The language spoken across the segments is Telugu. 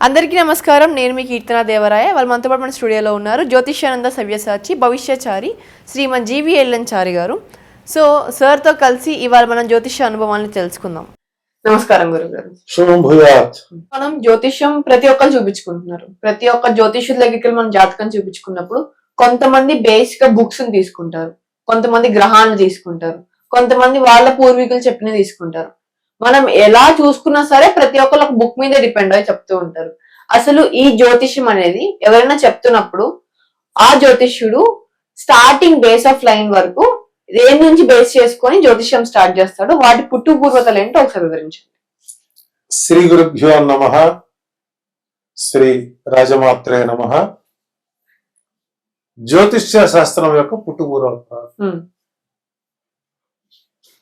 అందరికీ నమస్కారం. నేను మీ కీర్తన దేవరాయ. వాళ్ళు మనతో పాటు మన స్టూడియోలో ఉన్నారు. జ్యోతిష్యానంద సవ్యసాచి భవిష్యచారి శ్రీమన్ జీవి ఎల్ఎన్ చారి గారు. సో సార్తో కలిసి ఇవాళ మనం జ్యోతిష్య అనుభవాన్ని తెలుసుకుందాం. నమస్కారం గురుగారు. మనం జ్యోతిష్యం ప్రతి ఒక్కరు చూపించుకుంటున్నారు. ప్రతి ఒక్క జ్యోతిష్యుల దగ్గరికి మనం జాతకం చూపించుకున్నప్పుడు కొంతమంది బేసిక్గా బుక్స్ తీసుకుంటారు. కొంతమంది గ్రహాలను తీసుకుంటారు. కొంతమంది వాళ్ళ పూర్వీకులు చెప్పిన తీసుకుంటారు. మనం ఎలా చూసుకున్నా సరే ప్రతి ఒక్కరు ఒక బుక్ మీద డిపెండ్ అయి చెప్తూ ఉంటారు. అసలు ఈ జ్యోతిష్యం అనేది ఎవరైనా చెప్తున్నప్పుడు ఆ జ్యోతిష్యుడు స్టార్టింగ్ బేస్ ఆఫ్ లైన్ వరకు దేని నుంచి బేస్ చేసుకొని జ్యోతిష్యం స్టార్ట్ చేస్తాడు వాటి పుట్టు పూర్వతలు ఏంటో ఒకసారి వివరించండి. శ్రీ గురుభ్యో నమ. శ్రీ రాజమాత్రే నమ. జ్యోతిష్య శాస్త్రం యొక్క పుట్టుపూర్వ ఉమ్,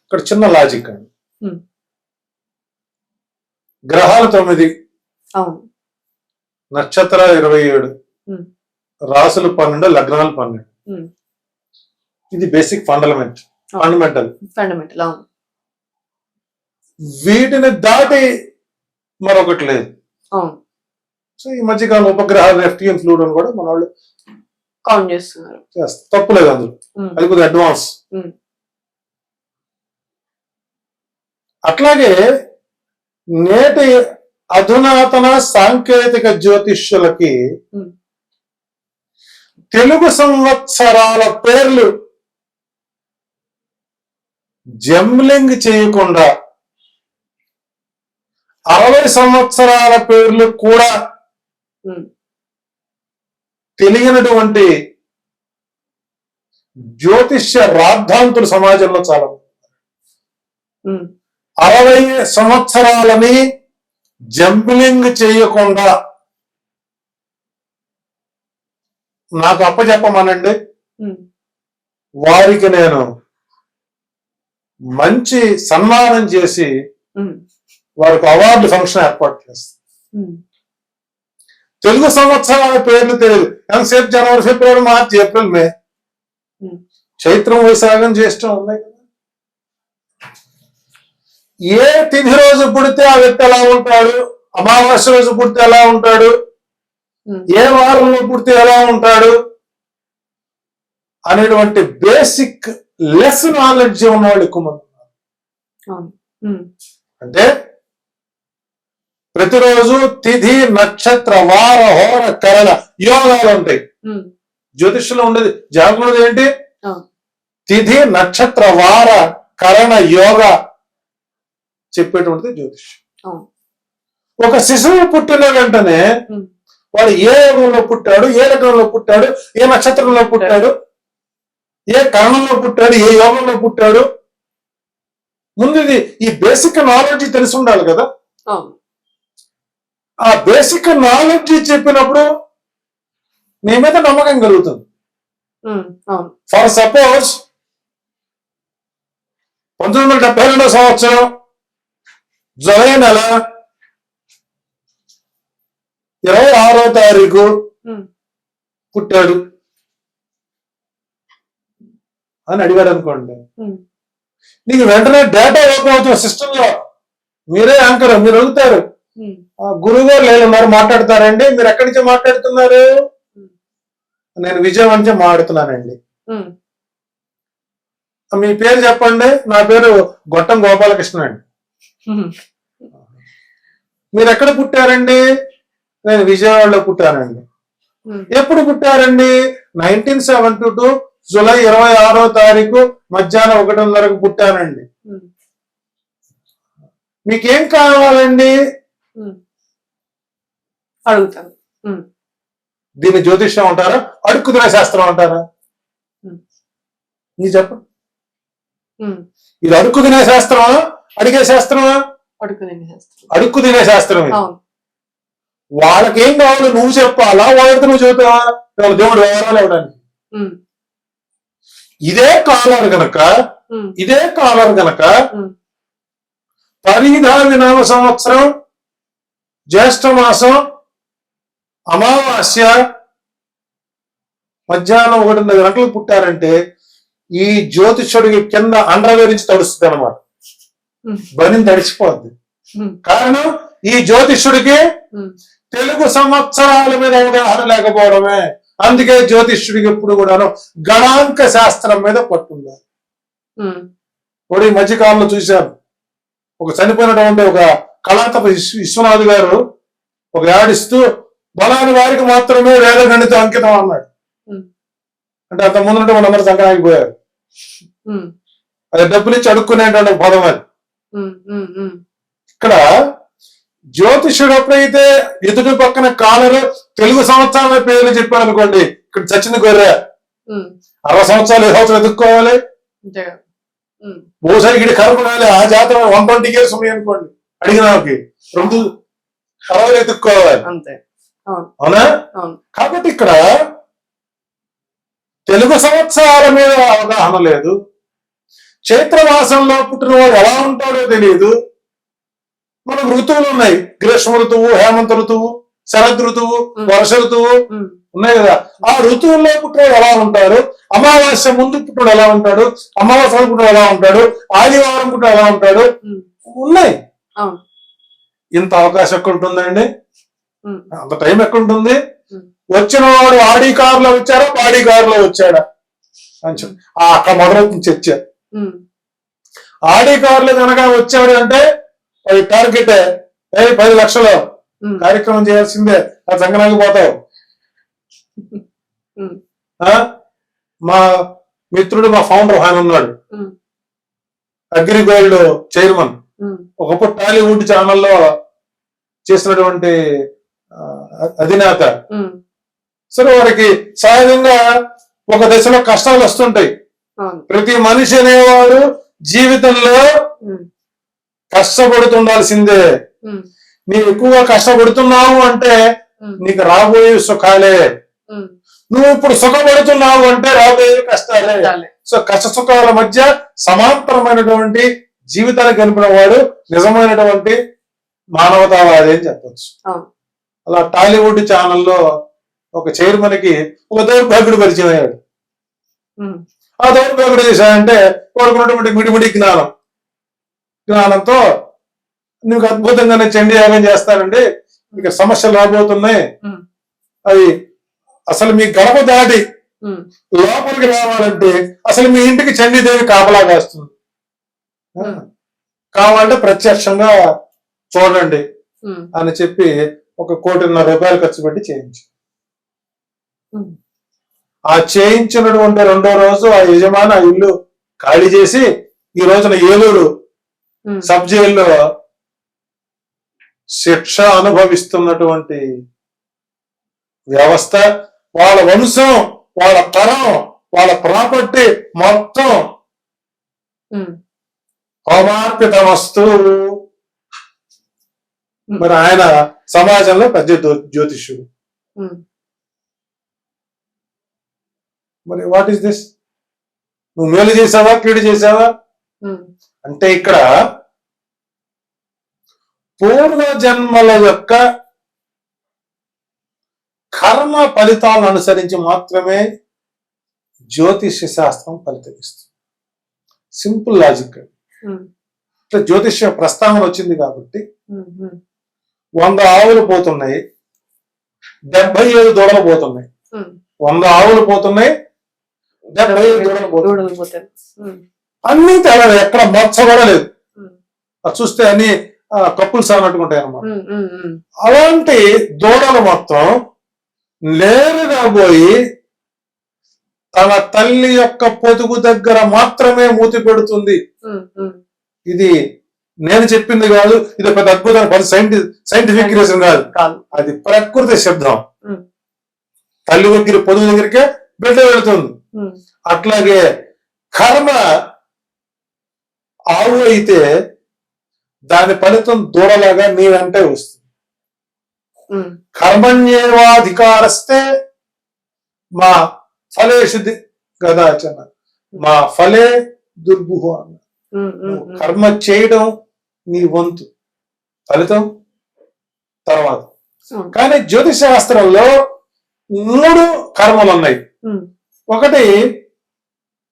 ఇక్కడ చిన్న లాజిక్ అండి. గ్రహాలు తొమ్మిది. నక్షత్రాలు ఇరవై ఏడు. రాసులు పన్నెండు లగ్నాలు పన్నెండు. ఇది బేసిక్ ఫండమెంట్. ఫండమెంటల్ ఫండమెంటల్ వీటిని దాటి మరొకటి లేదు. సో ఈ మధ్యకాలం ఉపగ్రహాలు నెఫ్టియన్ ఫ్లూడ్ అని కూడా మన వాళ్ళు కౌంట్ చేస్తున్నారు. చేస్తారు తప్పులేదు అందులో. అది కొద్దిగా అడ్వాన్స్ అట్లాగే నేటి అధునాతన సాంకేతిక జ్యోతిష్యులకి. తెలుగు సంవత్సరాల పేర్లు జంబ్లింగ్ చేయకుండా అరవై సంవత్సరాల పేర్లు కూడా తెలియనటువంటి జ్యోతిష్య రాద్ధాంతులు సమాజంలో చాలా అరవై సంవత్సరాలని జంప్లింగ్ చేయకుండా నాకు అప్పచెప్పమనండి వారికి నేను మంచి సన్మానం చేసి వారికి అవార్డు ఫంక్షన్ ఏర్పాటు చేస్తాను. ఉమ్, తెలుగు సంవత్సరాల పేర్లు తెలియదు. ఎంతసేపు జనవరి ఫిబ్రవరి మార్చి ఏప్రిల్ మే. చైత్రం వైశాఖం జ్యేష్టం ఉన్నాయి. ఏ తిథి రోజు పుడితే ఆ వ్యక్తి ఎలా ఉంటాడు? అమావాస్య రోజు పుడితే ఎలా ఉంటాడు? ఏ వారంలో పుడితే ఎలా ఉంటాడు? అనేటువంటి బేసిక్ లెస్ నాలెడ్జ్ ఉన్న వాళ్ళు ఎక్కువ మంది ఉన్నారు. అంటే ప్రతిరోజు తిథి నక్షత్ర వార హోర కరణ యోగాలు ఉంటాయి. జ్యోతిష్యంలో ఉండేది. జాగ్రత్త ఏంటి. తిథి నక్షత్ర వార కరణ యోగ చెప్పేటువంటిది జ్యోతిష్యం. ఒక శిశువు పుట్టిన వెంటనే వాడు ఏ యోగంలో పుట్టాడు ఏ లగ్నంలో పుట్టాడు ఏ నక్షత్రంలో పుట్టాడు ఏ కరణంలో పుట్టాడు ఏ యోగంలో పుట్టాడు? ముందు ఇది ఈ బేసిక్ నాలెడ్జ్ తెలిసి ఉండాలి కదా? ఆ బేసిక్ నాలెడ్జ్ చెప్పినప్పుడు నీ మీద నమ్మకం కలుగుతుంది. ఫర్ సపోజ్ పంతొమ్మిది వందల డెబ్బై రెండో సంవత్సరం జులై నెల ఇరవై ఆరో తారీఖు పుట్టాడు అని అడిగాడు అనుకోండి. నీకు వెంటనే డేటా ఓపెన్ అవుతుంది సిస్టమ్లో మీరే యాంకర్ మీరు అడుగుతారు. ఉమ్, "ఆ, గురువు గారు లేదు మరి మాట్లాడతారండి? మీరు ఎక్కడి నుంచి మాట్లాడుతున్నారు? నేను విజయం నుంచి మాట్లాడుతున్నానండి. మీ పేరు చెప్పండి. నా పేరు గొట్టం గోపాలకృష్ణ అండి. మీరు ఎక్కడ పుట్టారండి? నేను విజయవాడలో పుట్టానండి. ఎప్పుడు పుట్టారండి? నైన్టీన్ సెవెంటీ టూ జూలై ఇరవై ఆరో తారీఖు మధ్యాహ్నం ఒకటిన్నరకు పుట్టానండి. మీకేం కావాలండి. అడుగుతాను. దీన్ని జ్యోతిష్యం అంటారా? అడుక్కుతున్న శాస్త్రం అంటారా. నీ చెప్పండి. ఉమ్, ఇది అడుక్కు తినే శాస్త్రమా? అడిగే శాస్త్రమా? అడుక్కు తినే శాస్త్రం. ఇది. అవును. వాళ్ళకి ఏం కావాలో నువ్వు చెప్పాలా? వాళ్ళకి నువ్వు చెబుతావా వాళ్ళ దేవుడు వివరాలు ఇవ్వడానికి. ఇదే కాలర్ గనక ఇదే కాలర్ గనక వినామ సంవత్సరం జ్యేష్ఠ మాసం అమావాస్య మధ్యాహ్నం ఒకటిన్నర గంటలకు పుట్టారంటే ఈ జ్యోతిష్యుడికి కింద అండర్వేర్ నుంచి తడుస్తుంది అనమాట బని తడిచిపోద్ది కారణం ఈ జ్యోతిష్యుడికి తెలుగు సంవత్సరాల మీద అవగాహన లేకపోవడమే. అందుకే జ్యోతిష్యుడికి ఎప్పుడు కూడాను గణాంక శాస్త్రం మీద ఉమ్, ఇప్పుడు ఈ మధ్యకాలంలో చూశాను. ఒక చనిపోయినటువంటి ఒక కళాతప విశ్వ- విశ్వనాథ్ గారు ఒక యాడిస్తూ బలాని వారికి మాత్రమే వేద గణితం అంకితం అన్నాడు. అంటే అంత ముందు వాళ్ళందరూ సంక్రాంతిపోయారు ఉమ్, అది డబ్బులు ఇచ్చి అడుక్కునేటువంటి పదం అది. ఇక్కడ జ్యోతిష్యుడు ఎప్పుడైతే ఎదుటి పక్కన కాలరు తెలుగు సంవత్సరాల పేర్లు చెప్పారు అనుకోండి ఇక్కడ చచ్చింది గొర్రె. అరవై సంవత్సరాలు ఏ సంవత్సరం ఎదుర్కోవాలి? బహుశా ఇక్కడ కనుగొనాలి ఆ జాతర వన్ ట్వంటీ ఇయర్స్ ఉన్నాయి అనుకోండి అడిగిన వాళ్ళకి రెండు అరవై ఎదుర్కోవాలి. అంతే. అవును. కాబట్టి ఇక్కడ తెలుగు సంవత్సరాల మీద అవగాహన లేదు. చైత్రమాసంలో పుట్టినవాడు ఎలా ఉంటాడో తెలియదు మనకు ఋతువులు ఉన్నాయి. గ్రీష్మ ఋతువు హేమంత ఋతువు శరద్ ఋతువు వర్ష ఋతువు ఉన్నాయి కదా. ఆ ఋతువుల్లో పుట్టినవాడు ఎలా ఉంటారు అమావాస్య ముందు పుట్టినవాడు ఎలా ఉంటాడు? అమావాస్య పుట్టినవాడు ఎలా ఉంటాడు? ఆదివారం పుట్టిన ఎలా ఉంటాడు? ఉన్నాయి. ఇంత అవకాశం ఎక్కడ ఉంటుందండి? ఉమ్, అంత టైం ఎక్కడ ఉంటుంది? ఉమ్, వచ్చిన వాడు ఆడి కారులో వచ్చారా పాడి కారులో వచ్చాడా? అని చెప్పి. ఆ అక్కడ మొదలవుతుంది చర్చ. ఆడి కారులో కనుక వచ్చాడు అంటే అది టార్గెట్. ఏ పది లక్షలు. కార్యక్రమం చేయాల్సిందే. ఆ సంగనానికి పోతావు? మా మిత్రుడు మా ఫౌండర్ ఆయన ఉన్నాడు. అగ్రి గోల్డ్ చైర్మన్. ఒకప్పుడు టాలీవుడ్ ఛానల్లో చేసినటువంటి అధినేత. సరే వారికి సహజంగా ఒక దశలో కష్టాలు వస్తుంటాయి. ప్రతి మనిషి అనేవాడు జీవితంలో కష్టపడుతుండాల్సిందే. నీవు ఎక్కువగా కష్టపడుతున్నావు అంటే నీకు రాబోయే సుఖాలే. నువ్వు ఇప్పుడు సుఖపడుతున్నావు అంటే రాబోయే కష్టాలే. సో కష్ట సుఖాల మధ్య సమాంతరమైనటువంటి జీవితాన్ని గడిపిన వాడు నిజమైనటువంటి మానవతావాది అని చెప్పొచ్చు. అలా టాలీవుడ్ ఛానల్లో ఒక చైర్మన్కి ఒక దౌర్భాగ్యుడు పరిచయం అయ్యాడు. ఆ దౌర్భాగ్యుడు చేశాడంటే కోరుకున్నటువంటి మిడిమిడి జ్ఞానం. జ్ఞానంతో నీకు అద్భుతంగా నేను చండీ యాగం చేస్తానండి ఇక సమస్యలు రాబోతున్నాయి. అవి అసలు మీ గడప దాటి లోపలికి రావాలంటే అసలు మీ ఇంటికి చండీదేవి కాపలా కాస్తుంది. ఉమ్, కావాలంటే ప్రత్యక్షంగా చూడండి అని చెప్పి ఒక కోటిన్నర రూపాయలు ఖర్చు పెట్టి చేయించు. ఆ చేయించినటువంటి రెండో రోజు ఆ యజమాని ఆ ఇల్లు ఖాళీ చేసి ఈ రోజున ఏలూరు సబ్ జైల్లో శిక్ష అనుభవిస్తున్నటువంటి వ్యవస్థ వాళ్ళ వంశం వాళ్ళ తరం వాళ్ళ ప్రాపర్టీ మొత్తం హోమార్పితమస్తు మరి ఆయన సమాజంలో పెద్ద జ్యో- జ్యోతిష్యుడు. మరి వాట్ ఈస్ దిస్ నువ్వు మేలు చేసావా? కీడు చేసావా? అంటే ఇక్కడ పూర్వ జన్మల యొక్క కర్మ ఫలితాలను అనుసరించి మాత్రమే జ్యోతిష్య శాస్త్రం ఫలితమిస్తుంది. సింపుల్ లాజిక్ అంటే జ్యోతిష్య ప్రస్తావన వచ్చింది కాబట్టి వంద ఆవులు పోతున్నాయి. డెబ్బై ఏడు దూడలు పోతున్నాయి. వంద ఆవులు పోతున్నాయి. డెబ్బై దూడలు అన్ని తేడా ఎక్కడ మచ్చ కూడా లేదు అది చూస్తే అన్ని కప్పుల్స్ అన్నట్టుగా ఉంటాయి అన్నమాట. అలాంటి దూడలు మొత్తం నేరుగా పోయి తన తల్లి యొక్క పొదుగు దగ్గర మాత్రమే మూతి పెడుతుంది. ఇది నేను చెప్పింది కాదు ఇది పెద్ద అద్భుతమైన పది సైంటి సైంటిఫిక్ రీజన్ కాదు. కాదు. అది ప్రకృతి శబ్దం. తల్లి దగ్గర పొదుగు దగ్గరికే బిడ్డ వెళుతుంది అట్లాగే కర్మ ఆవు అయితే దాని ఫలితం దూడలాగా నీ వెంటే వస్తుంది. కర్మణ్యేవాధికారస్తే మా ఫలేషు గదాచన మా ఫలే దుర్భుహ అన్న. కర్మ చేయడం నీ వంతు ఫలితం తర్వాత. కానీ జ్యోతిష్ శాస్త్రంలో మూడు కర్మలు ఉన్నాయి. ఒకటి